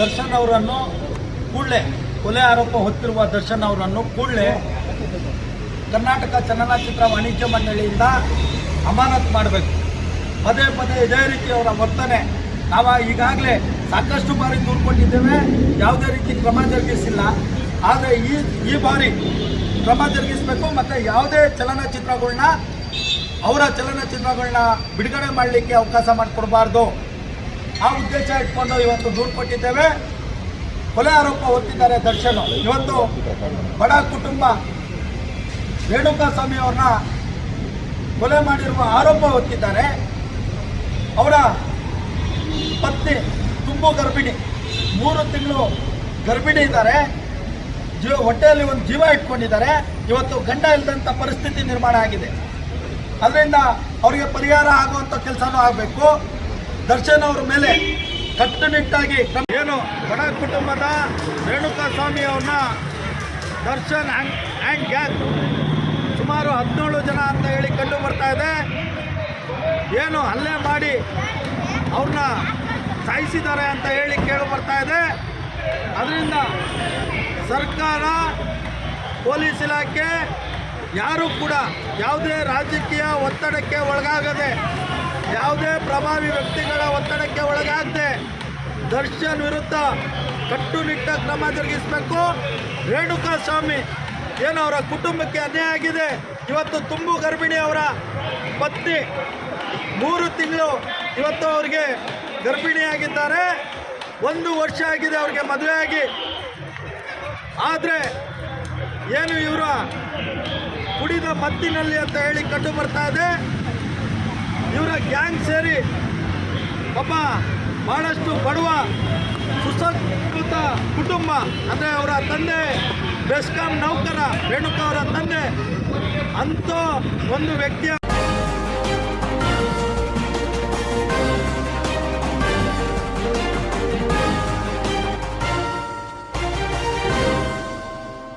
ದರ್ಶನ್ ಅವರನ್ನು ಕೂಡಲೇ ಕೊಲೆ ಆರೋಪ ಹೊತ್ತಿರುವ ದರ್ಶನ್ ಅವರನ್ನು ಕೂಡಲೇ ಕರ್ನಾಟಕ ಚಲನಚಿತ್ರ ವಾಣಿಜ್ಯ ಮಂಡಳಿಯಿಂದ ಅಮಾನತ್ ಮಾಡಬೇಕು. ಪದೇ ಪದೇ ಇದೇ ರೀತಿ ಅವರ ವರ್ತನೆ. ನಾವು ಈಗಾಗಲೇ ಸಾಕಷ್ಟು ಬಾರಿ ದೂರು ಕೊಟ್ಟಿದ್ದೇವೆ ಯಾವುದೇ ರೀತಿ ಕ್ರಮ ಜರುಗಿಸಿಲ್ಲ. ಆದರೆ ಈ ಈ ಬಾರಿ ಕ್ರಮ ಜರುಗಿಸಬೇಕು ಮತ್ತು ಯಾವುದೇ ಚಲನಚಿತ್ರಗಳನ್ನ ಅವರ ಚಲನಚಿತ್ರಗಳನ್ನ ಬಿಡುಗಡೆ ಮಾಡಲಿಕ್ಕೆ ಅವಕಾಶ ಮಾಡಿಕೊಡಬಾರ್ದು. ಆ ಉದ್ದೇಶ ಇಟ್ಕೊಂಡು ಇವತ್ತು ದೂರು ಕೊಟ್ಟಿದ್ದೇವೆ. ಕೊಲೆ ಆರೋಪ ಹೊತ್ತಿದ್ದಾರೆ ದರ್ಶನ್. ಇವತ್ತು ಬಡ ಕುಟುಂಬ ರೇಣುಕಾ ಸ್ವಾಮಿ ಅವ್ರನ್ನ ಕೊಲೆ ಮಾಡಿರುವ ಆರೋಪ ಹೊತ್ತಿದ್ದಾರೆ. ಅವರ ಪತ್ನಿ ತುಂಬು ಗರ್ಭಿಣಿ, ಮೂರು ತಿಂಗಳು ಗರ್ಭಿಣಿ ಇದ್ದಾರೆ. ಜೀವ, ಹೊಟ್ಟೆಯಲ್ಲಿ ಒಂದು ಜೀವ ಇಟ್ಕೊಂಡಿದ್ದಾರೆ. ಇವತ್ತು ಗಂಡ ಇಲ್ಲದಂಥ ಪರಿಸ್ಥಿತಿ ನಿರ್ಮಾಣ ಆಗಿದೆ. ಅದರಿಂದ ಅವರಿಗೆ ಪರಿಹಾರ ಆಗುವಂಥ ಕೆಲಸನೂ ಆಗಬೇಕು. ದರ್ಶನ್ ಅವರ ಮೇಲೆ ಕಟ್ಟುನಿಟ್ಟಾಗಿ ಏನು ಬಡ ಕುಟುಂಬದ ರೇಣುಕಾ ಸ್ವಾಮಿ ಅವ್ರನ್ನ ದರ್ಶನ್ ಆ್ಯಂಡ್ ಆ್ಯಂಡ್ ಗ್ಯಾಂಗ್ ಸುಮಾರು ಹದಿನೇಳು ಜನ ಅಂತ ಹೇಳಿ ಕಂಡು ಬರ್ತಾ ಇದೆ. ಏನು ಹಲ್ಲೆ ಮಾಡಿ ಅವ್ರನ್ನ ಸಾಯಿಸಿದ್ದಾರೆ ಅಂತ ಹೇಳಿ ಕೇಳಿ ಬರ್ತಾ ಇದೆ. ಅದರಿಂದ ಸರ್ಕಾರ, ಪೊಲೀಸ್ ಇಲಾಖೆ, ಯಾರೂ ಕೂಡ ಯಾವುದೇ ರಾಜಕೀಯ ಒತ್ತಡಕ್ಕೆ ಒಳಗಾಗದೆ ಯಾವುದೇ ಪ್ರಭಾವಿ ವ್ಯಕ್ತಿಗಳ ಒತ್ತಡಕ್ಕೆ ಒಳಗಾಗದೆ ದರ್ಶನ್ ವಿರುದ್ಧ ಕಟ್ಟುನಿಟ್ಟ ಕ್ರಮ ಜರುಗಿಸಬೇಕು. ರೇಣುಕಾ ಸ್ವಾಮಿ, ಏನು ಅವರ ಕುಟುಂಬಕ್ಕೆ ಅನ್ಯಾಯ ಆಗಿದೆ? ಇವತ್ತು ತುಂಬು ಗರ್ಭಿಣಿ ಅವರ ಪತ್ನಿ ಮೂರು ತಿಂಗಳು ಇವತ್ತು ಅವರಿಗೆ ಗರ್ಭಿಣಿಯಾಗಿದ್ದಾರೆ ಒಂದು ವರ್ಷ ಆಗಿದೆ ಅವ್ರಿಗೆ ಮದುವೆಯಾಗಿ ಆದರೆ ಏನು ಇವರ ಕುಡಿದ ಮತ್ತಿನಲ್ಲಿ ಅಂತ ಹೇಳಿ ಕಂಡು ಬರ್ತಾ ಇದೆ. ಇವರ ಗ್ಯಾಂಗ್ ಸೇರಿ ಪಾಪ ಬಹಳಷ್ಟು ಬಡವ, ಸುಸಂಸ್ಕೃತ ಕುಟುಂಬ, ಅಂದರೆ ಅವರ ತಂದೆ ಬೆಸ್ಕಾಂ ನೌಕರ, ರೇಣುಕಾ ಅವರ ತಂದೆ, ಅಂಥ ಒಂದು ವ್ಯಕ್ತಿಯ